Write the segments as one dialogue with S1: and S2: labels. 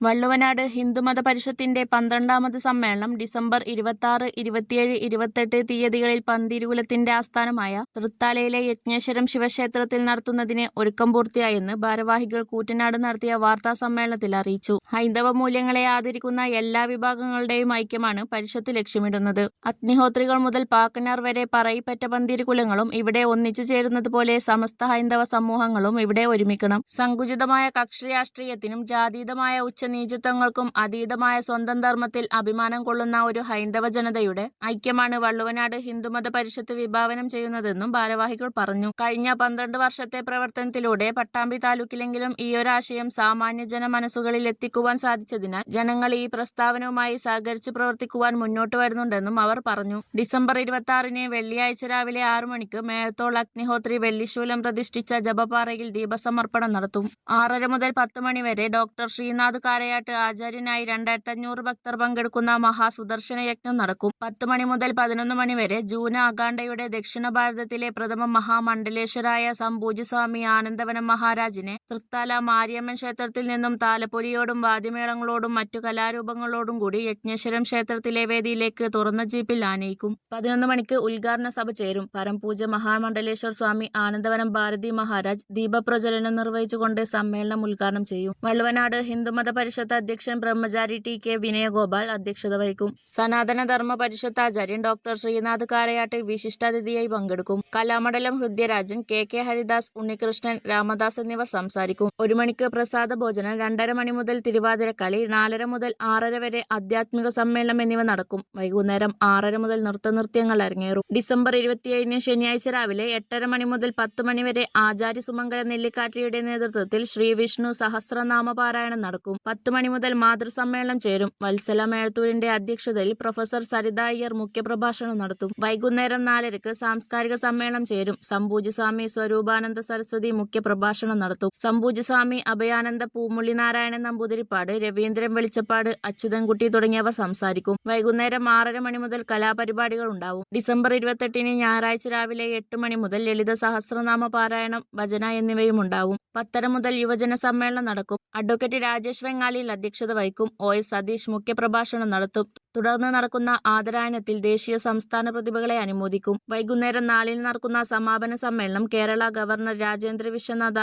S1: വള്ളുവനാട് ഹിന്ദുമത പരിഷത്തിന്റെ പന്ത്രണ്ടാമത് സമ്മേളനം ഡിസംബർ ഇരുപത്തിയാറ് ഇരുപത്തിയേഴ് ഇരുപത്തെട്ട് തീയതികളിൽ പന്തിരുകുലത്തിന്റെ ആസ്ഥാനമായ തൃത്താലയിലെ യജ്ഞേശ്വരം ശിവക്ഷേത്രത്തിൽ നടത്തുന്നതിന് ഒരുക്കം പൂർത്തിയായെന്ന് ഭാരവാഹികൾ കൂറ്റനാട് നടത്തിയ വാർത്താ സമ്മേളനത്തിൽ അറിയിച്ചു. ഹൈന്ദവ മൂല്യങ്ങളെ ആദരിക്കുന്ന എല്ലാ വിഭാഗങ്ങളുടെയും ഐക്യമാണ് പരിഷത്ത് ലക്ഷ്യമിടുന്നത്. അഗ്നിഹോത്രികൾ മുതൽ പാക്കനാർ വരെ പറയിപ്പറ്റ പന്തിരുകുലങ്ങളും ഇവിടെ ഒന്നിച്ചു ചേരുന്നത് പോലെ സമസ്ത ഹൈന്ദവ സമൂഹങ്ങളും ഇവിടെ ഒരുമിക്കണം. സങ്കുചിതമായ കക്ഷി രാഷ്ട്രീയത്തിനും ജാതീയമായ ഉച്ചനീചത്വങ്ങൾക്കും അതീതമായ സ്വന്തം ധർമ്മത്തിൽ അഭിമാനം കൊള്ളുന്ന ഒരു ഹൈന്ദവ ജനതയുടെ ഐക്യമാണ് വള്ളുവനാട് ഹിന്ദുമത പരിഷത്ത് വിഭാവനം ചെയ്യുന്നതെന്നും ഭാരവാഹികൾ പറഞ്ഞു. കഴിഞ്ഞ പന്ത്രണ്ട് വർഷത്തെ പ്രവർത്തനത്തിലൂടെ പട്ടാമ്പി താലൂക്കിലെങ്കിലും ഈ ഈയൊരാശയം സാമാന്യ ജന മനസ്സുകളിൽ എത്തിക്കുവാൻ സാധിച്ചതിനാൽ ജനങ്ങൾ ഈ പ്രസ്താവനവുമായി സഹകരിച്ച് പ്രവർത്തിക്കുവാൻ മുന്നോട്ട് വരുന്നുണ്ടെന്നും അവർ പറഞ്ഞു. ഡിസംബർ ഇരുപത്തി ആറിന് വെള്ളിയാഴ്ച രാവിലെ ആറു മണിക്ക് മേഴത്തോൾ അഗ്നിഹോത്രി വെള്ളിശൂലം പ്രതിഷ്ഠിച്ച ജപപാറയിൽ ദീപസമർപ്പണം നടത്തും. ആറര മുതൽ പത്ത് മണിവരെ ഡോക്ടർ ശ്രീനാഥ് കാരയാട്ട് ആചാര്യനായി രണ്ടായിരത്തി അഞ്ഞൂറ് ഭക്തർ പങ്കെടുക്കുന്ന മഹാസുദർശന യജ്ഞം നടക്കും. പത്ത് മണി മുതൽ പതിനൊന്ന് മണി വരെ ജൂന അഗാണ്ടയുടെ ദക്ഷിണ ഭാരതത്തിലെ പ്രഥമ മഹാമണ്ഡലേശ്വരായ സംഭൂജി സ്വാമി ആനന്ദവനം മഹാരാജിനെ തൃത്താല മാരിയമ്മൻ ക്ഷേത്രത്തിൽ നിന്നും താലപ്പൊലിയോടും വാദ്യമേളങ്ങളോടും മറ്റു കലാരൂപങ്ങളോടും കൂടി യജ്ഞേശ്വരം ക്ഷേത്രത്തിലെ വേദിയിലേക്ക് തുറന്ന ജീപ്പിൽ ആനയിക്കും. പതിനൊന്ന് മണിക്ക് ഉദ്ഘാടന സഭ ചേരും. പരംപൂജ മഹാമണ്ഡലേശ്വർ സ്വാമി ആനന്ദവനം ഭാരതി മഹാരാജ് ദീപപ്രജ്വലനം നിർവഹിച്ചുകൊണ്ട് സമ്മേളനം ഉദ്ഘാടനം ചെയ്യും. വള്ളുവനാട് ഹിന്ദുമത പരിഷത്ത് അധ്യക്ഷൻ ബ്രഹ്മചാരി ടി കെ വിനയഗോപാൽ അധ്യക്ഷത വഹിക്കും. സനാതന ധർമ്മ പരിഷത്ത് ആചാര്യൻ ഡോക്ടർ ശ്രീനാഥ് കാരയാട്ട് വിശിഷ്ടാതിഥിയായി പങ്കെടുക്കും. കലാമണ്ഡലം ഹൃദ്യരാജൻ കെ കെ ഹരിദാസ് ഉണ്ണികൃഷ്ണൻ രാമദാസ് എന്നിവർ സംസാരിക്കും. ഒരു മണിക്ക് പ്രസാദ ഭോജനം രണ്ടര മണി മുതൽ തിരുവാതിരക്കളി നാലര മുതൽ ആറര വരെ ആധ്യാത്മിക സമ്മേളനം എന്നിവ നടക്കും. വൈകുന്നേരം ആറര മുതൽ നൃത്തനൃത്യങ്ങൾ അരങ്ങേറും. ഡിസംബർ ഇരുപത്തിയേഴിന് ശനിയാഴ്ച രാവിലെ എട്ടര മണി മുതൽ പത്ത് മണി വരെ ആചാര്യ സുമംഗല നെല്ലിക്കാട്ടിയുടെ നേതൃത്വത്തിൽ ശ്രീ വിഷ്ണു സഹസ്രനാമ പാരായണം നടക്കും പത്ത് മണി മുതൽ മാതൃസമ്മേളനം ചേരും. വത്സല മേഴത്തൂരിന്റെ അധ്യക്ഷതയിൽ പ്രൊഫസർ സരിത അയ്യർ മുഖ്യപ്രഭാഷണം നടത്തും. വൈകുന്നേരം നാലരക്ക് സാംസ്കാരിക സമ്മേളനം ചേരും. സംഭൂജി സ്വാമി സ്വരൂപാനന്ദ സരസ്വതി മുഖ്യപ്രഭാഷണം നടത്തും. സംഭൂജി സ്വാമി അഭയാനന്ദ പൂമുള്ളി നാരായണൻ നമ്പൂതിരിപ്പാട് രവീന്ദ്രൻ വെളിച്ചപ്പാട് അച്യുതൻകുട്ടി തുടങ്ങിയവർ സംസാരിക്കും. വൈകുന്നേരം ആറര മണി മുതൽ കലാപരിപാടികൾ ഉണ്ടാവും. ഡിസംബർ ഇരുപത്തെട്ടിന് ഞായറാഴ്ച രാവിലെ എട്ട് മണി മുതൽ ലളിത സഹസ്രനാമ പാരായണം ഭജന എന്നിവയും ഉണ്ടാവും. പത്തര മുതൽ യുവജന സമ്മേളനം നടക്കും. അഡ്വക്കേറ്റ് രാജേഷ് വെങ്ങാലിയിൽ അധ്യക്ഷത വഹിക്കും. ഒ. എസ്. സതീഷ് മുഖ്യപ്രഭാഷണം നടത്തും. തുടർന്ന് നടക്കുന്ന ആദരായനത്തിൽ ദേശീയ സംസ്ഥാന പ്രതിഭകളെ അനുമോദിക്കും. വൈകുന്നേരം നാലിന് നടക്കുന്ന സമാപന സമ്മേളനം കേരള ഗവർണർ രാജേന്ദ്ര വിശ്വനാഥ്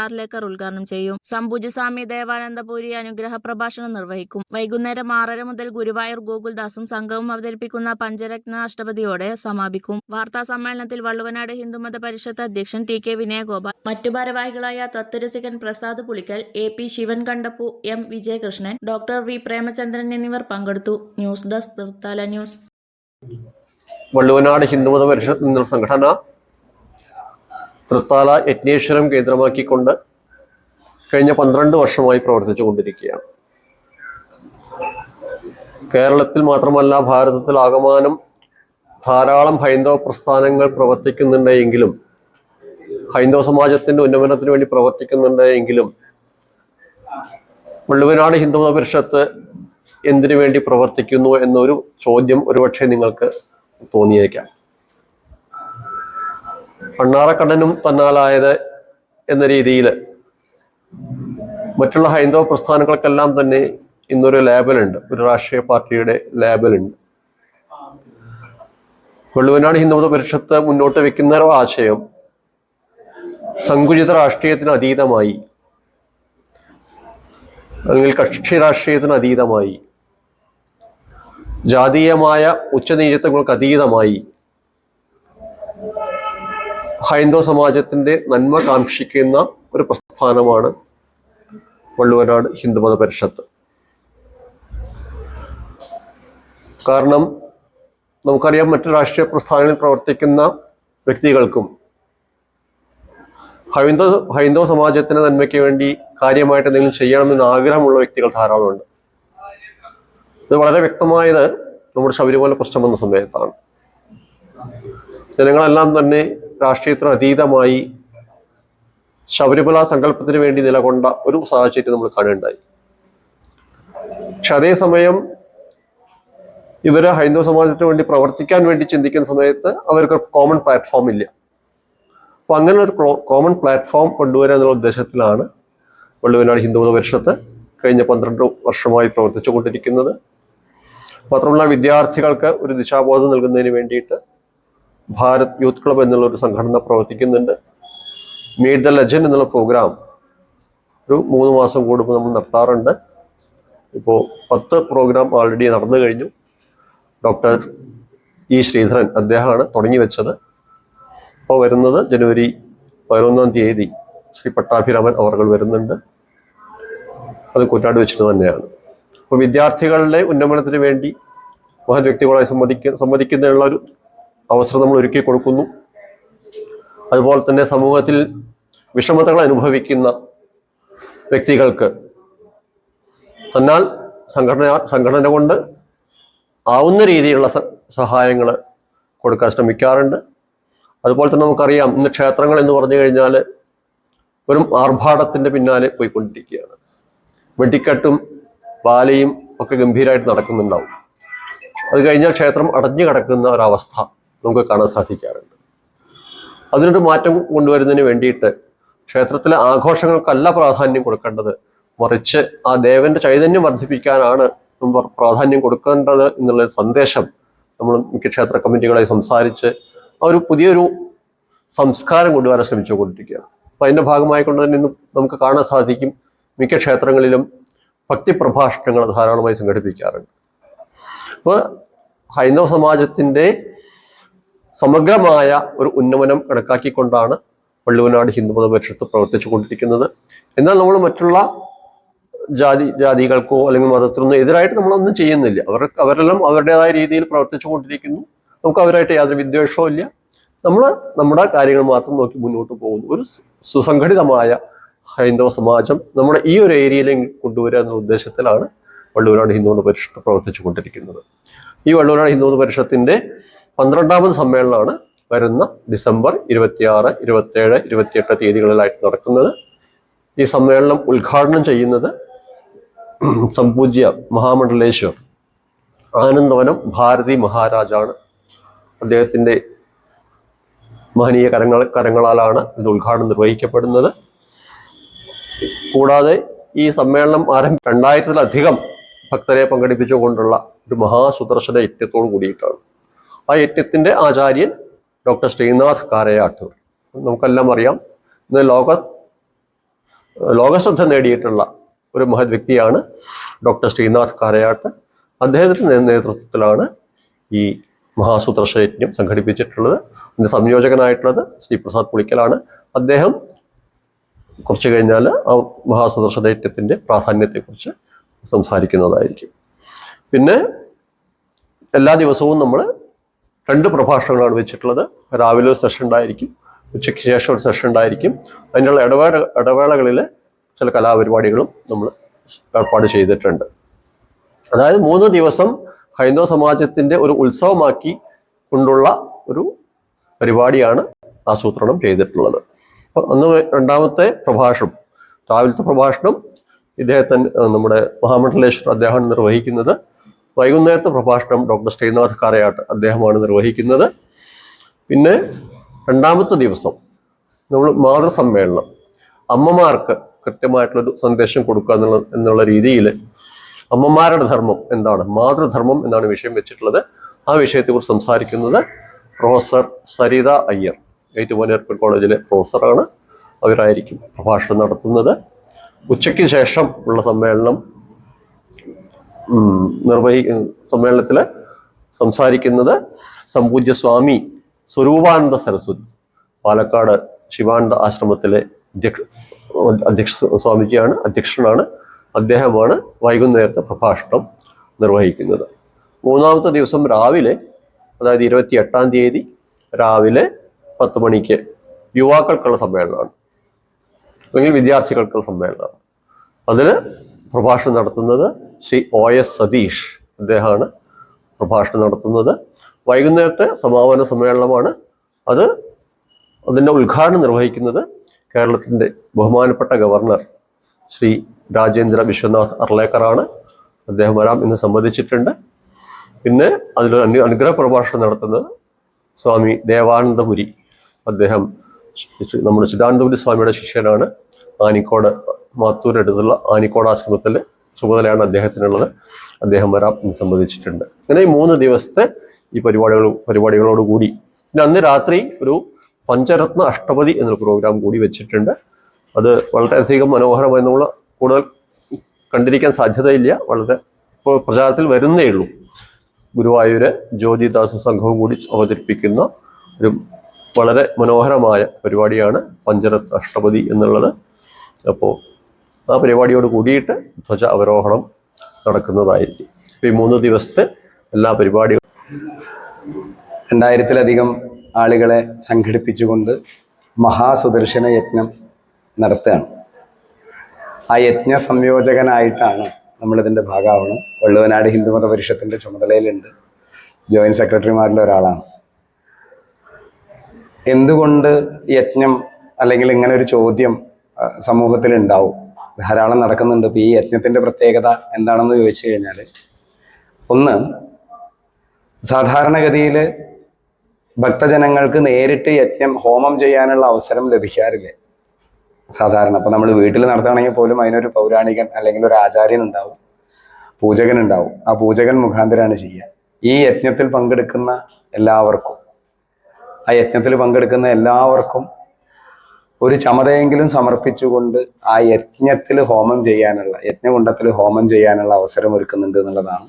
S1: ഉദ്ഘാടനം ചെയ്യും. സംഭുജസ്വാമി ദേവാനന്ദപുരി അനുഗ്രഹ പ്രഭാഷണം നിർവഹിക്കും. വൈകുന്നേരം ആറര മുതൽ ഗുരുവായൂർ ഗോകുൽദാസും സംഘവും അവതരിപ്പിക്കുന്ന പഞ്ചരത്ന അഷ്ടപതിയോടെ സമാപിക്കും. വാർത്താ സമ്മേളനത്തിൽ വള്ളുവനാട് ഹിന്ദുമത പരിഷത്ത് അധ്യക്ഷൻ ടി കെ വിനയഗോപാൽ മറ്റു ഭാരവാഹികളായ തത്വരസികൻ Prasad Pulikkal A P Shivan Kandappu M Vijayakrishnan doctor V Premachandran എന്നിവർ പങ്കെടുത്തു. News desk Thrithala news
S2: Valluvanad Hindumatha Parishad എന്ന സംഘടന തൃത്താല യജ്ഞേശ്വരം കേന്ദ്രമാക്കിക്കൊണ്ട് കഴിഞ്ഞ പന്ത്രണ്ട് വർഷമായി പ്രവർത്തിച്ചു കൊണ്ടിരിക്കുകയാണ് കേരളത്തിൽ മാത്രമല്ല ഭാരതത്തിൽ ആകമാനം ധാരാളം ഹൈന്ദവ പ്രസ്ഥാനങ്ങൾ പ്രവർത്തിക്കുന്നുണ്ട് എങ്കിലും ഹൈന്ദവ സമാജത്തിന്റെ ഉന്നമനത്തിന് വേണ്ടി പ്രവർത്തിക്കുന്നുണ്ട് എങ്കിലും വള്ളുവനാട് ഹിന്ദുമത പരിഷത്ത് എന്തിനു വേണ്ടി പ്രവർത്തിക്കുന്നു എന്നൊരു ചോദ്യം ഒരുപക്ഷെ നിങ്ങൾക്ക് തോന്നിയേക്കാം. പണ്ണാറക്കടനും തന്നാലായത് എന്ന രീതിയിൽ മറ്റുള്ള ഹൈന്ദവ പ്രസ്ഥാനങ്ങൾക്കെല്ലാം തന്നെ ഇന്നൊരു ലേബലുണ്ട്. ഒരു രാഷ്ട്രീയ പാർട്ടിയുടെ ലേബലുണ്ട്. വെള്ളുവനാട് ഹിന്ദുമത പരിഷത്ത് മുന്നോട്ട് വെക്കുന്ന ആശയം സങ്കുചിത രാഷ്ട്രീയത്തിന് അതീതമായി അല്ലെങ്കിൽ കക്ഷി രാഷ്ട്രീയത്തിന് അതീതമായി ജാതീയമായ ഉച്ചനീചത്വങ്ങൾക്ക് അതീതമായി ഹൈന്ദവ സമാജത്തിന്റെ നന്മ കാക്ഷിക്കുന്ന ഒരു പ്രസ്ഥാനമാണ് വള്ളുവനാട് ഹിന്ദുമത പരിഷത്ത്. കാരണം നമുക്കറിയാം മറ്റു രാഷ്ട്രീയ പ്രസ്ഥാനങ്ങളിൽ പ്രവർത്തിക്കുന്ന വ്യക്തികൾക്കും ഹൈന്ദവ ഹൈന്ദവ സമാജത്തിന്റെ നന്മയ്ക്ക് വേണ്ടി കാര്യമായിട്ട് എന്തെങ്കിലും ചെയ്യണമെന്ന് ആഗ്രഹമുള്ള വ്യക്തികൾ ധാരാളമുണ്ട്. ഇത് വളരെ വ്യക്തമായത് നമ്മുടെ ശബരിമല പ്രശ്നം വന്ന സമയത്താണ്. ജനങ്ങളെല്ലാം തന്നെ രാഷ്ട്രീയത്തിന് അതീതമായി ശബരിമല സങ്കല്പത്തിന് വേണ്ടി നിലകൊണ്ട ഒരു സാഹചര്യം നമ്മൾ കാണുകയുണ്ടായി. പക്ഷെ അതേസമയം ഇവർ ഹൈന്ദവ സമാജത്തിന് വേണ്ടി പ്രവർത്തിക്കാൻ വേണ്ടി ചിന്തിക്കുന്ന സമയത്ത് അവർക്ക് കോമൺ പ്ലാറ്റ്ഫോം ഇല്ല. അപ്പൊ അങ്ങനെ ഒരു കോമൺ പ്ലാറ്റ്ഫോം കൊണ്ടുവരിക എന്നുള്ള ഉദ്ദേശത്തിലാണ് വള്ളുവനാട് ഹിന്ദുമത പരിഷത്ത് കഴിഞ്ഞ പന്ത്രണ്ട് വർഷമായി പ്രവർത്തിച്ചു കൊണ്ടിരിക്കുന്നത് മാത്രമല്ല വിദ്യാർത്ഥികൾക്ക് ഒരു ദിശാബോധം നൽകുന്നതിന് വേണ്ടിയിട്ട് ഭാരത് യൂത്ത് ക്ലബ് എന്നുള്ള ഒരു സംഘടന പ്രവർത്തിക്കുന്നുണ്ട്. മീറ്റ് ദ ലെജൻഡ് എന്നുള്ള പ്രോഗ്രാം ഒരു മൂന്ന് മാസം കൂടുമ്പോൾ നമ്മൾ നടത്താറുണ്ട്. ഇപ്പോൾ പത്ത് പ്രോഗ്രാം ഓൾറെഡി നടന്നു കഴിഞ്ഞു. ഡോക്ടർ ഇ ശ്രീധരൻ അദ്ദേഹമാണ് തുടങ്ങി വെച്ചത്. അപ്പോൾ വരുന്നത് ജനുവരി പതിനൊന്നാം തീയതി ശ്രീ പട്ടാഭിരാമൻ അവർ വരുന്നുണ്ട്. അത് കുറ്റാട് വെച്ചിട്ട് തന്നെയാണ്. അപ്പോൾ വിദ്യാർത്ഥികളുടെ ഉന്നമനത്തിന് വേണ്ടി മഹത് വ്യക്തികളായി സംവദിക്ക സംവദിക്കുന്നതിനുള്ള ഒരു അവസരം നമ്മൾ ഒരുക്കി കൊടുക്കുന്നു. അതുപോലെ തന്നെ സമൂഹത്തിൽ വിഷമതകൾ അനുഭവിക്കുന്ന വ്യക്തികൾക്ക് തന്നാൽ സംഘടന സംഘടന കൊണ്ട് ആവുന്ന രീതിയിലുള്ള സഹായങ്ങൾ കൊടുക്കാൻ ശ്രമിക്കാറുണ്ട്. അതുപോലെ തന്നെ നമുക്കറിയാം ഇന്ന് ക്ഷേത്രങ്ങൾ എന്ന് പറഞ്ഞു കഴിഞ്ഞാൽ വെറും ആർഭാടത്തിന്റെ പിന്നാലെ പോയിക്കൊണ്ടിരിക്കുകയാണ്. വെടിക്കെട്ടും ബാലയും ഒക്കെ ഗംഭീരമായിട്ട് നടക്കുന്നുണ്ടാവും. അത് കഴിഞ്ഞാൽ ക്ഷേത്രം അടഞ്ഞു കിടക്കുന്ന ഒരവസ്ഥ നമുക്ക് കാണാൻ സാധിക്കാറുണ്ട്. അതിനൊരു മാറ്റം കൊണ്ടുവരുന്നതിന് വേണ്ടിയിട്ട് ക്ഷേത്രത്തിലെ ആഘോഷങ്ങൾക്കല്ല പ്രാധാന്യം കൊടുക്കേണ്ടത് മറിച്ച് ആ ദേവന്റെ ചൈതന്യം വർദ്ധിപ്പിക്കാനാണ് നമ്മൾ പ്രാധാന്യം കൊടുക്കേണ്ടത് എന്നുള്ള സന്ദേശം നമ്മൾ മിക്ക ക്ഷേത്ര കമ്മിറ്റികളായി സംസാരിച്ച് ഒരു പുതിയൊരു സംസ്കാരം കൊണ്ടുവരാൻ ശ്രമിച്ചുകൊണ്ടിരിക്കുകയാണ്. അപ്പം അതിന്റെ ഭാഗമായിക്കൊണ്ട് തന്നെ ഇന്ന് നമുക്ക് കാണാൻ സാധിക്കും മിക്ക ക്ഷേത്രങ്ങളിലും ഭക്തി പ്രഭാഷണങ്ങൾ ധാരാളമായി സംഘടിപ്പിക്കാറുണ്ട്. അപ്പോൾ ഹൈന്ദവ സമാജത്തിന്റെ സമഗ്രമായ ഒരു ഉന്നമനം കണക്കാക്കിക്കൊണ്ടാണ് വള്ളുവനാട് ഹിന്ദുമത പരിഷത്ത് പ്രവർത്തിച്ചു കൊണ്ടിരിക്കുന്നത്. എന്നാൽ നമ്മൾ മറ്റുള്ള ജാതി ജാതികൾക്കോ അല്ലെങ്കിൽ മതത്തിനൊന്നും എതിരായിട്ട് നമ്മളൊന്നും ചെയ്യുന്നില്ല. അവർ അവരെല്ലാം അവരുടേതായ രീതിയിൽ പ്രവർത്തിച്ചു കൊണ്ടിരിക്കുന്നു. നമുക്ക് അവരായിട്ട് യാതൊരു വിദ്വേഷവും ഇല്ല. നമ്മൾ നമ്മുടെ കാര്യങ്ങൾ മാത്രം നോക്കി മുന്നോട്ട് പോകുന്നു. ഒരു സുസംഘടിതമായ ഹൈന്ദവ സമാജം നമ്മുടെ ഈ ഒരു ഏരിയയിലേക്ക് കൊണ്ടുവരിക എന്ന ഉദ്ദേശത്തിലാണ് വള്ളൂരാട് ഹിന്ദുമത പരിഷത്ത് പ്രവർത്തിച്ചു കൊണ്ടിരിക്കുന്നത് ഈ വള്ളൂരാട് ഹിന്ദുമത പരിഷത്തിന്റെ പന്ത്രണ്ടാമത് സമ്മേളനമാണ് വരുന്ന ഡിസംബർ ഇരുപത്തിയാറ് ഇരുപത്തേഴ് ഇരുപത്തിയെട്ട് തീയതികളിലായിട്ട് നടക്കുന്നത്. ഈ സമ്മേളനം ഉദ്ഘാടനം ചെയ്യുന്നത് സംപൂജ്യ മഹാമണ്ഡലേശ്വർ. ആനന്ദവനം ഭാരതി മഹാരാജാണ്. അദ്ദേഹത്തിന്റെ മഹനീയ കരങ്ങൾ കരങ്ങളാലാണ് ഇത് ഉദ്ഘാടനം നിർവഹിക്കപ്പെടുന്നത്. കൂടാതെ ഈ സമ്മേളനം ആരംഭ രണ്ടായിരത്തിലധികം ഭക്തരെ പങ്കെടുപ്പിച്ചുകൊണ്ടുള്ള ഒരു മഹാസുദർശന യജ്ഞത്തോട് കൂടിയിട്ടാണ്. ആ യജ്ഞത്തിന്റെ ആചാര്യൻ ഡോക്ടർ ശ്രീനാഥ് കാരയാട്ടൂർ. നമുക്കെല്ലാം അറിയാം ഇന്ന് ലോക ലോകശ്രദ്ധ നേടിയിട്ടുള്ള ഒരു മഹത് വ്യക്തിയാണ് ഡോക്ടർ ശ്രീനാഥ് കാരയാട്ട്. അദ്ദേഹത്തിന്റെ നേതൃത്വത്തിലാണ് ഈ മഹാസുദർശ യജ്ഞം സംഘടിപ്പിച്ചിട്ടുള്ളത്. അതിന്റെ സംയോജകനായിട്ടുള്ളത് ശ്രീ പ്രസാദ് പുളിക്കലാണ്. അദ്ദേഹം കുറച്ച് കഴിഞ്ഞാൽ ആ മഹാസുദർശന യജ്ഞത്തിന്റെ പ്രാധാന്യത്തെക്കുറിച്ച് സംസാരിക്കുന്നതായിരിക്കും. പിന്നെ എല്ലാ ദിവസവും നമ്മൾ രണ്ട് പ്രഭാഷണങ്ങളാണ് വെച്ചിട്ടുള്ളത്. രാവിലെ ഒരു സെഷൻ ഉണ്ടായിരിക്കും ഉച്ചയ്ക്ക് ശേഷം ഒരു സെഷൻ ഉണ്ടായിരിക്കും. അതിനുള്ള ഇടവേള ഇടവേളകളിൽ ചില കലാപരിപാടികളും നമ്മൾ ഏർപ്പാട് ചെയ്തിട്ടുണ്ട്. അതായത് മൂന്ന് ദിവസം ഹൈന്ദവ സമാജത്തിന്റെ ഒരു ഉത്സവമാക്കി കൊണ്ടുള്ള ഒരു പരിപാടിയാണ് ആസൂത്രണം ചെയ്തിട്ടുള്ളത്. അന്ന് രണ്ടാമത്തെ പ്രഭാഷണം രാവിലത്തെ പ്രഭാഷണം. ഇദ്ദേഹത്തിന് നമ്മുടെ മഹാമണ്ഡലേശ്വർ അദ്ദേഹമാണ് നിർവഹിക്കുന്നത്. വൈകുന്നേരത്തെ പ്രഭാഷണം ഡോക്ടർ ശ്രീനാഥ് കാരയാട്ട് അദ്ദേഹമാണ് നിർവഹിക്കുന്നത്. പിന്നെ രണ്ടാമത്തെ ദിവസം നമ്മൾ മാതൃസമ്മേളനം. അമ്മമാർക്ക് കൃത്യമായിട്ടുള്ളൊരു സന്ദേശം കൊടുക്കുക എന്നുള്ള എന്നുള്ള രീതിയിൽ അമ്മമാരുടെ ധർമ്മം എന്താണ്? മാതൃധർമ്മം എന്നാണ് വിഷയം വെച്ചിട്ടുള്ളത്. ആ വിഷയത്തെക്കുറിച്ച് സംസാരിക്കുന്നത് പ്രൊഫസർ സരിത അയ്യർ. ഏറ്റുമാൻ എയർപോർട്ട് കോളേജിലെ പ്രൊഫസറാണ്. അവരായിരിക്കും പ്രഭാഷണം നടത്തുന്നത്. ഉച്ചയ്ക്ക് ശേഷം ഉള്ള സമ്മേളനം നിർവഹി സമ്മേളനത്തിൽ സംസാരിക്കുന്നത് സമ്പൂജ്യ സ്വാമി സ്വരൂപാനന്ദ സരസ്വതി പാലക്കാട് ശിവാനന്ദ ആശ്രമത്തിലെ അധ്യക്ഷ അധ്യക്ഷ സ്വാമിജിയാണ് അധ്യക്ഷനാണ്. അദ്ദേഹമാണ് വൈകുന്നേരത്തെ പ്രഭാഷണം നിർവഹിക്കുന്നത്. മൂന്നാമത്തെ ദിവസം രാവിലെ അതായത് ഇരുപത്തി എട്ടാം തീയതി രാവിലെ പത്ത് മണിക്ക് യുവാക്കൾക്കുള്ള സമ്മേളനമാണ്. അല്ലെങ്കിൽ വിദ്യാർത്ഥികൾക്കുള്ള സമ്മേളനമാണ്. അതിൽ പ്രഭാഷണം നടത്തുന്നത് ശ്രീ ഒ എസ് സതീഷ് അദ്ദേഹമാണ്. പ്രഭാഷണം നടത്തുന്നത് വൈകുന്നേരത്തെ സമാപന സമ്മേളനമാണ്. അത് അതിന്റെ ഉദ്ഘാടനം നിർവഹിക്കുന്നത് കേരളത്തിന്റെ ബഹുമാനപ്പെട്ട ഗവർണർ ശ്രീ രാജേന്ദ്ര വിശ്വനാഥ് അർലേക്കറാണ്. അദ്ദേഹം വരാം എന്ന് സംബന്ധിച്ചിട്ടുണ്ട് പിന്നെ അനു അനുഗ്രഹ പ്രഭാഷണം നടത്തുന്നത് സ്വാമി ദേവാനന്ദപുരി അദ്ദേഹം നമ്മുടെ ചിദാനന്ദപുരി സ്വാമിയുടെ ശിഷ്യനാണ്. ആനിക്കോട് മാത്തൂരടുത്തുള്ള ആനിക്കോട് ആശ്രമത്തിലെ ചുമതലയാണ് അദ്ദേഹത്തിനുള്ളത്. അദ്ദേഹം വരാം എന്ന് സംബന്ധിച്ചിട്ടുണ്ട്. അങ്ങനെ ഈ മൂന്ന് ദിവസത്തെ ഈ പരിപാടികൾ പരിപാടികളോട് കൂടി പിന്നെ അന്ന് രാത്രി ഒരു പഞ്ചരത്ന അഷ്ടപതി എന്നൊരു പ്രോഗ്രാം കൂടി വെച്ചിട്ടുണ്ട്. അത് വളരെയധികം മനോഹരമായി നമ്മൾ കൂടുതൽ കണ്ടിരിക്കാൻ സാധ്യതയില്ല. വളരെ പ്രചാരത്തിൽ വരുന്നേ ഉള്ളൂ. ഗുരുവായൂര് ജ്യോതിദാസ സംഘവും കൂടി അവതരിപ്പിക്കുന്ന ഒരു വളരെ മനോഹരമായ പരിപാടിയാണ് പഞ്ചരത്ന അഷ്ടപതി എന്നുള്ളത്. അപ്പോൾ ആ പരിപാടിയോട് കൂടിയിട്ട് ധ്വജ അവരോഹണം നടക്കുന്നതായിരിക്കും. ഈ മൂന്ന് ദിവസത്തെ എല്ലാ പരിപാടികളും
S3: രണ്ടായിരത്തിലധികം ആളുകളെ സംഘടിപ്പിച്ചുകൊണ്ട് മഹാസുദർശന യജ്ഞം നടത്തുകയാണ്. ആ യജ്ഞ സംയോജകനായിട്ടാണ് നമ്മളിതിന്റെ ഭാഗമാവണം. വള്ളുവനാട് ഹിന്ദുമത പരിഷത്തിന്റെ ചുമതലയിലുണ്ട്. ജോയിന്റ് സെക്രട്ടറിമാരിൽ ഒരാളാണ് എന്തുകൊണ്ട് യജ്ഞം അല്ലെങ്കിൽ ഇങ്ങനെ ഒരു ചോദ്യം സമൂഹത്തിൽ ഉണ്ടാവും? ധാരാളം നടക്കുന്നുണ്ട്. ഇപ്പോൾ ഈ യജ്ഞത്തിന്റെ പ്രത്യേകത എന്താണെന്ന് ചോദിച്ചു കഴിഞ്ഞാൽ ഒന്ന് സാധാരണഗതിയിൽ ഭക്തജനങ്ങൾക്ക് നേരിട്ട് യജ്ഞം ഹോമം ചെയ്യാനുള്ള അവസരം ലഭിക്കാറില്ല? സാധാരണ. അപ്പം നമ്മൾ വീട്ടിൽ നടത്തുകയാണെങ്കിൽ പോലും അതിനൊരു പൗരാണികൻ അല്ലെങ്കിൽ ഒരു ആചാര്യൻ ഉണ്ടാവും പൂജകൻ ഉണ്ടാവും. ആ പൂജകൻ മുഖാന്തരാണ് ചെയ്യുക. ഈ യജ്ഞത്തിൽ പങ്കെടുക്കുന്ന എല്ലാവർക്കും ആ യജ്ഞത്തിൽ പങ്കെടുക്കുന്ന എല്ലാവർക്കും ഒരു ചമതയെങ്കിലും സമർപ്പിച്ചുകൊണ്ട് ആ യജ്ഞത്തിൽ ഹോമം ചെയ്യാനുള്ള യജ്ഞകുണ്ടത്തിൽ ഹോമം ചെയ്യാനുള്ള അവസരം ഒരുക്കുന്നുണ്ട് എന്നുള്ളതാണ്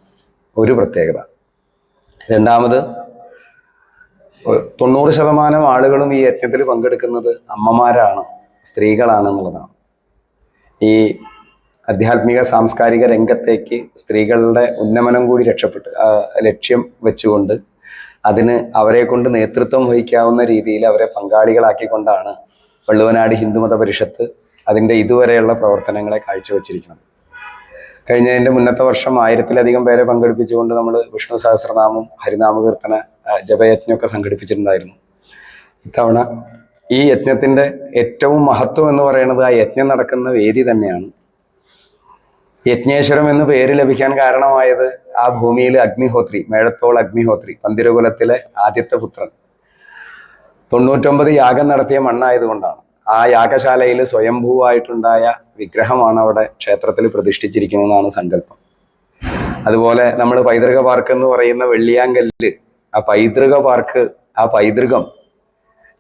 S3: ഒരു പ്രത്യേകത. രണ്ടാമത് തൊണ്ണൂറ് ശതമാനം ആളുകളും ഈ യജ്ഞത്തിൽ പങ്കെടുക്കുന്നത് അമ്മമാരാണ് സ്ത്രീകളാണ് എന്നുള്ളതാണ് ഈ ആധ്യാത്മിക സാംസ്കാരിക രംഗത്തേക്ക് സ്ത്രീകളുടെ ഉന്നമനം കൂടി രക്ഷപ്പെട്ട് ലക്ഷ്യം വെച്ചുകൊണ്ട് അതിന് അവരെ കൊണ്ട് നേതൃത്വം വഹിക്കാവുന്ന രീതിയിൽ അവരെ പങ്കാളികളാക്കിക്കൊണ്ടാണ് വള്ളുവനാട് ഹിന്ദുമത പരിഷത്ത് അതിന്റെ ഇതുവരെയുള്ള പ്രവർത്തനങ്ങളെ കാഴ്ചവെച്ചിരിക്കുന്നത്. കഴിഞ്ഞതിന്റെ മുന്നത്തെ വർഷം ആയിരത്തിലധികം പേരെ പങ്കെടുപ്പിച്ചുകൊണ്ട് നമ്മൾ വിഷ്ണു സഹസ്രനാമം ഹരിനാമകീർത്തന ജപയജ്ഞമൊക്കെ സംഘടിപ്പിച്ചിട്ടുണ്ടായിരുന്നു. ഇത്തവണ ഈ യജ്ഞത്തിന്റെ ഏറ്റവും മഹത്വം എന്ന് പറയുന്നത് ആ യജ്ഞം നടക്കുന്ന വേദി തന്നെയാണ്. യജ്ഞേശ്വരം എന്ന് പേര് ലഭിക്കാൻ കാരണമായത് ആ ഭൂമിയിൽ അഗ്നിഹോത്രി മേഴത്തോൾ അഗ്നിഹോത്രി പന്തിരകുലത്തിലെ ആദ്യത്തെ പുത്രൻ. തൊണ്ണൂറ്റൊമ്പത് യാഗം നടത്തിയ മണ്ണായതുകൊണ്ടാണ്. ആ യാഗശാലയിൽ സ്വയംഭൂവായിട്ടുണ്ടായ വിഗ്രഹമാണ് അവിടെ ക്ഷേത്രത്തിൽ പ്രതിഷ്ഠിച്ചിരിക്കുന്നതെന്നാണ് സങ്കല്പം. അതുപോലെ നമ്മൾ പൈതൃക പാർക്ക് എന്ന് പറയുന്ന വെള്ളിയാങ്കല്ല് ആ പൈതൃക പാർക്ക് ആ പൈതൃകം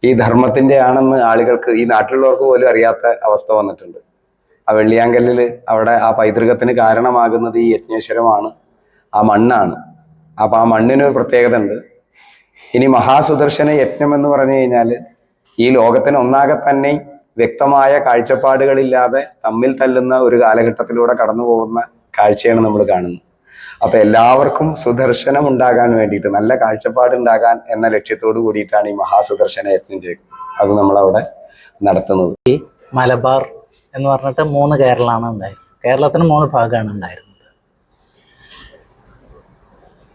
S3: ഈ ധർമ്മത്തിന്റെ ആണെന്ന് ആളുകൾക്ക് ഈ നാട്ടിലുള്ളവർക്ക് പോലും അറിയാത്ത അവസ്ഥ വന്നിട്ടുണ്ട്. ആ വെള്ളിയാങ്കല്ലിൽ അവിടെ ആ പൈതൃകത്തിന് കാരണമാകുന്നത് ഈ യജ്ഞേശ്വരമാണ്. ആ മണ്ണാണ്. അപ്പൊ ആ മണ്ണിന് ഒരു പ്രത്യേകത ഉണ്ട്. ഇനി മഹാസുദർശന യജ്ഞം എന്ന് പറഞ്ഞു കഴിഞ്ഞാൽ ഈ ലോകത്തിന് ഒന്നാകെ തന്നെ വ്യക്തമായ കാഴ്ചപ്പാടുകളില്ലാതെ തമ്മിൽ തല്ലുന്ന ഒരു കാലഘട്ടത്തിലൂടെ കടന്നു പോകുന്ന കാഴ്ചയാണ് നമ്മൾ കാണുന്നത്. അപ്പൊ എല്ലാവർക്കും സുദർശനം ഉണ്ടാകാൻ വേണ്ടിയിട്ട് നല്ല കാഴ്ചപ്പാട് ഉണ്ടാകാൻ എന്ന ലക്ഷ്യത്തോട് കൂടിയിട്ടാണ് ഈ മഹാസുദർശന യജ്ഞം ചെയ്യുന്നത് അത് നമ്മളവിടെ നടത്തുന്നത്.
S4: മലബാർ എന്ന് പറഞ്ഞിട്ട് മൂന്ന് കേരളമാണ് ഉണ്ടായിരുന്നത് കേരളത്തിന് മൂന്ന് ഭാഗമാണ് ഉണ്ടായിരുന്നത്.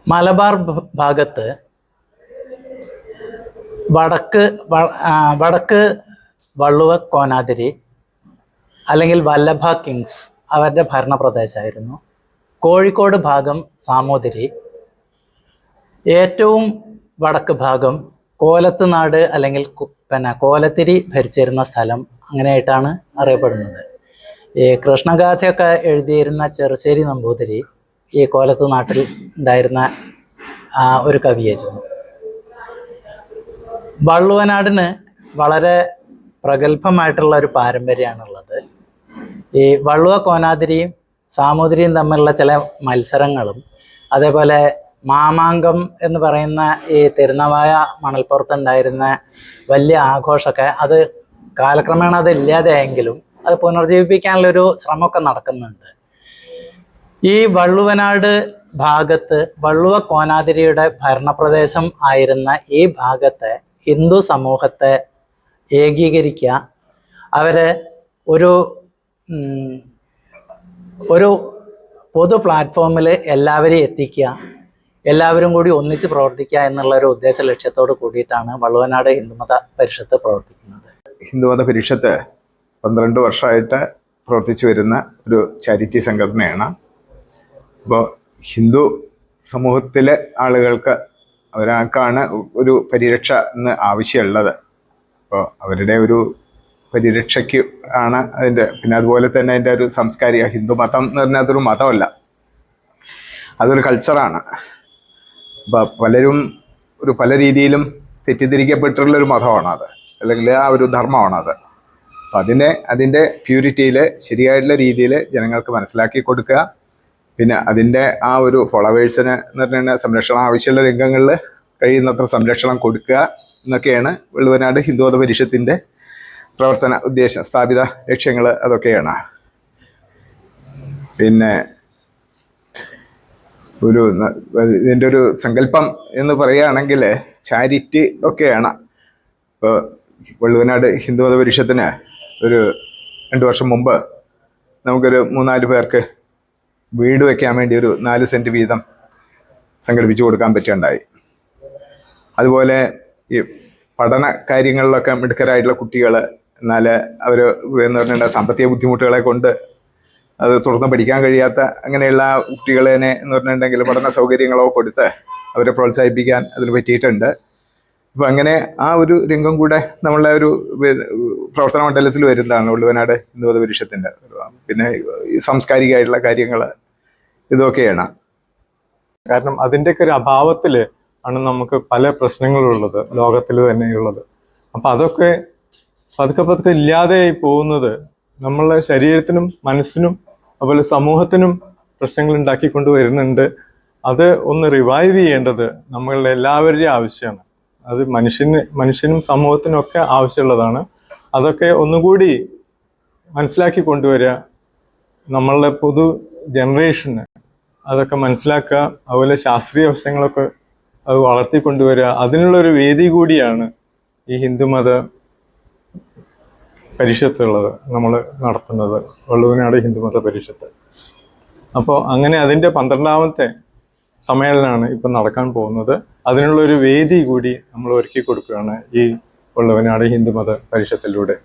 S4: മലബാർ ഭാഗത്ത് വടക്ക് വടക്ക് വള്ളുവ കോനാതിരി അല്ലെങ്കിൽ വല്ലഭ കിങ്സ് അവരുടെ ഭരണ പ്രദേശമായിരുന്നു കോഴിക്കോട് ഭാഗം സാമൂതിരി. ഏറ്റവും വടക്ക് ഭാഗം കോലത്ത് നാട് അല്ലെങ്കിൽ പിന്നെ കോലത്തിരി ഭരിച്ചിരുന്ന സ്ഥലം അങ്ങനെയായിട്ടാണ് അറിയപ്പെടുന്നത്. ഈ കൃഷ്ണഗാഥയൊക്കെ എഴുതിയിരുന്ന ചെറുശ്ശേരി നമ്പൂതിരി ഈ കോലത്ത് നാട്ടിൽ ഉണ്ടായിരുന്ന ഒരു കവിയായിരുന്നു. വള്ളുവനാടിന് വളരെ പ്രഗത്ഭമായിട്ടുള്ള ഒരു പാരമ്പര്യമാണുള്ളത്. ഈ വള്ളുവ കോനാതിരിയും സാമൂതിരിയും തമ്മിലുള്ള ചില മത്സരങ്ങളും അതേപോലെ മാമാങ്കം എന്ന് പറയുന്ന ഈ തിരുനവായ മണൽപ്പുറത്തുണ്ടായിരുന്ന വലിയ ആഘോഷമൊക്കെ അത് കാലക്രമേണ അത് ഇല്ലാതെയെങ്കിലും അത് പുനർജീവിപ്പിക്കാനുള്ളൊരു ശ്രമമൊക്കെ നടക്കുന്നുണ്ട്. ഈ വള്ളുവനാട് ഭാഗത്ത് വള്ളുവ കോനാതിരിയുടെ ഭരണപ്രദേശം ആയിരുന്ന ഈ ഭാഗത്തെ ഹിന്ദു സമൂഹത്തെ ഏകീകരിക്കുക അവരെ ഒരു ഒരു പൊതു പ്ലാറ്റ്ഫോമിൽ എല്ലാവരെയും എത്തിക്കുക എല്ലാവരും കൂടി ഒന്നിച്ച് പ്രവർത്തിക്കുക എന്നുള്ള ഒരു ഉദ്ദേശ ലക്ഷ്യത്തോട് കൂടിയിട്ടാണ് വള്ളുവനാട് ഹിന്ദുമത പരിഷത്ത് പ്രവർത്തിക്കുന്നത്.
S5: ഹിന്ദുമത പരിഷത്ത് പന്ത്രണ്ട് വർഷമായിട്ട് പ്രവർത്തിച്ചു വരുന്ന ഒരു ചാരിറ്റി സംഘടനയാണ്. അപ്പോൾ ഹിന്ദു സമൂഹത്തിലെ ആളുകൾക്ക് അവരാൾക്കാണ് ഒരു പരിരക്ഷ എന്ന് ആവശ്യമുള്ളത്. അപ്പോൾ അവരുടെ ഒരു പരിരക്ഷയ്ക്ക് ആണ് അതിന്റെ പിന്നെ അതുപോലെ തന്നെ അതിന്റെ ഒരു സാംസ്കാരിക ഹിന്ദു മതം എന്ന് പറഞ്ഞാൽ അതൊരു മതമല്ല. അതൊരു കൾച്ചറാണ് പലരും ഒരു പല രീതിയിലും തെറ്റിദ്ധരിക്കപ്പെട്ടിട്ടുള്ള ഒരു മതമാണ് അത് അല്ലെങ്കിൽ ആ ഒരു ധർമ്മമാണ് അത് അപ്പം അതിനെ അതിന്റെ പ്യൂരിറ്റിയിൽ ശരിയായിട്ടുള്ള രീതിയിൽ ജനങ്ങൾക്ക് മനസ്സിലാക്കി കൊടുക്കുക. പിന്നെ അതിന്റെ ആ ഒരു ഫോളോവേഴ്സിന് എന്ന് പറഞ്ഞാൽ സംരക്ഷണം ആവശ്യമുള്ള രംഗങ്ങളിൽ കഴിയുന്നത്ര സംരക്ഷണം കൊടുക്കുക എന്നൊക്കെയാണ് വെള്ളുവനാട് ഹിന്ദുമത പരിഷത്തിന്റെ പ്രവർത്തന ഉദ്ദേശം സ്ഥാപിത ലക്ഷ്യങ്ങൾ അതൊക്കെയാണ്. പിന്നെ ഒരു ഇതിന്റെ ഒരു സങ്കല്പം എന്ന് പറയുകയാണെങ്കിൽ ചാരിറ്റി ഒക്കെയാണ്. ഇപ്പോൾ വള്ളുവനാട് ഹിന്ദുമത പരിഷത്തിന് ഒരു രണ്ട് വർഷം മുമ്പ് നമുക്കൊരു മൂന്നാൽ പേർക്ക് വീട് വയ്ക്കാൻ വേണ്ടി ഒരു നാല് സെന്റ് വീതം സംഘടിപ്പിച്ചു കൊടുക്കാൻ പറ്റുകയുണ്ടായി. അതുപോലെ ഈ പഠന കാര്യങ്ങളിലൊക്കെ മിടുക്കരായിട്ടുള്ള കുട്ടികൾ എന്നാൽ അവർ എന്ന് പറഞ്ഞിട്ടുണ്ടെങ്കിൽ സാമ്പത്തിക ബുദ്ധിമുട്ടുകളെ കൊണ്ട് അത് തുടർന്ന് പഠിക്കാൻ കഴിയാത്ത അങ്ങനെയുള്ള കുട്ടികളെ എന്ന് പറഞ്ഞിട്ടുണ്ടെങ്കിൽ പഠന സൗകര്യങ്ങളോ കൊടുത്ത് അവരെ പ്രോത്സാഹിപ്പിക്കാൻ അതിന് പറ്റിയിട്ടുണ്ട്. അപ്പം അങ്ങനെ ആ ഒരു രംഗം കൂടെ നമ്മളുടെ ഒരു പ്രവർത്തന മണ്ഡലത്തിൽ വരുന്നതാണ് ഉള്ളുവനാട് ഹിന്ദു മതപുരുഷത്തിന്റെ പിന്നെ സാംസ്കാരികമായിട്ടുള്ള കാര്യങ്ങൾ ഇതൊക്കെയാണ്.
S6: കാരണം അതിന്റെയൊക്കെ ഒരു അഭാവത്തിൽ ആണ് നമുക്ക് പല പ്രശ്നങ്ങളുള്ളത് ലോകത്തിൽ തന്നെയുള്ളത്. അപ്പം അതൊക്കെ പതുക്കെ പതുക്കെ ഇല്ലാതെയായി പോകുന്നത് നമ്മളെ ശരീരത്തിനും മനസ്സിനും അതുപോലെ സമൂഹത്തിനും പ്രശ്നങ്ങൾ ഉണ്ടാക്കിക്കൊണ്ട് വരുന്നുണ്ട് അത് ഒന്ന് റിവൈവ് ചെയ്യേണ്ടത് നമ്മളുടെ എല്ലാവരുടെയും ആവശ്യമാണ്. അത് മനുഷ്യന് മനുഷ്യനും സമൂഹത്തിനും ഒക്കെ ആവശ്യമുള്ളതാണ്. അതൊക്കെ ഒന്നുകൂടി മനസ്സിലാക്കി കൊണ്ടുവരിക നമ്മളുടെ പൊതു ജനറേഷന് അതൊക്കെ മനസ്സിലാക്കുക അതുപോലെ ശാസ്ത്രീയ വശങ്ങളൊക്കെ അത് വളർത്തിക്കൊണ്ടുവരിക. അതിനുള്ളൊരു വേദി കൂടിയാണ് ഈ ഹിന്ദുമത. പരിഷത്തുള്ളത് നമ്മൾ നടത്തുന്നത് വള്ളുവനാട് ഹിന്ദുമത പരിഷത്ത്. അപ്പോൾ അങ്ങനെ അതിന്റെ പന്ത്രണ്ടാമത്തെ സമ്മേളനമാണ് ഇപ്പം നടക്കാൻ പോകുന്നത്. അതിനുള്ളൊരു വേദി കൂടി നമ്മൾ ഒരുക്കി കൊടുക്കുകയാണ് ഈ വള്ളുവനാട് ഹിന്ദുമത പരിഷത്തിലൂടെ.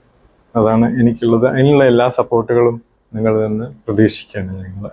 S6: അതാണ് എനിക്കുള്ളത്. അതിനുള്ള എല്ലാ സപ്പോർട്ടുകളും നിങ്ങളിൽ നിന്ന് പ്രതീക്ഷിക്കുകയാണ് ഞങ്ങൾ